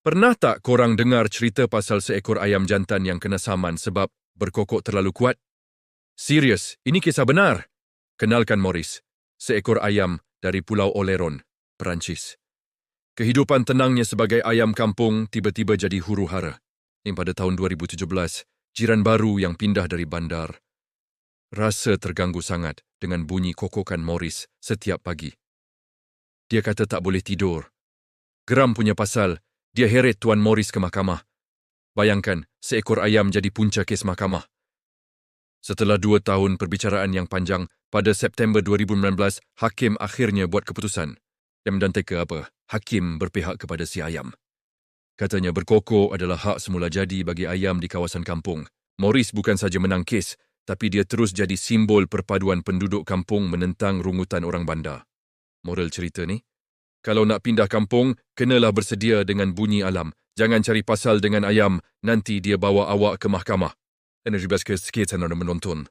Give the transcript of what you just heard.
Pernah tak korang dengar cerita pasal seekor ayam jantan yang kena saman sebab berkokok terlalu kuat? Serius, ini kisah benar. Kenalkan Morris, seekor ayam dari Pulau Oleron, Perancis. Kehidupan tenangnya sebagai ayam kampung tiba-tiba jadi huru-hara. Yang pada tahun 2017, jiran baru yang pindah dari bandar rasa terganggu sangat dengan bunyi kokokan Morris setiap pagi. Dia kata tak boleh tidur. Geram punya pasal dia heret Tuan Morris ke mahkamah. Bayangkan, seekor ayam jadi punca kes mahkamah. Setelah dua tahun perbicaraan yang panjang, pada September 2019, Hakim akhirnya buat keputusan. Yang ke apa? Hakim berpihak kepada si ayam. Katanya berkokok adalah hak semula jadi bagi ayam di kawasan kampung. Morris bukan saja menang kes, tapi dia terus jadi simbol perpaduan penduduk kampung menentang rungutan orang bandar. Moral cerita ni, kalau nak pindah kampung, kenalah bersedia dengan bunyi alam. Jangan cari pasal dengan ayam, nanti dia bawa awak ke mahkamah. Energi basket sikit nak menonton.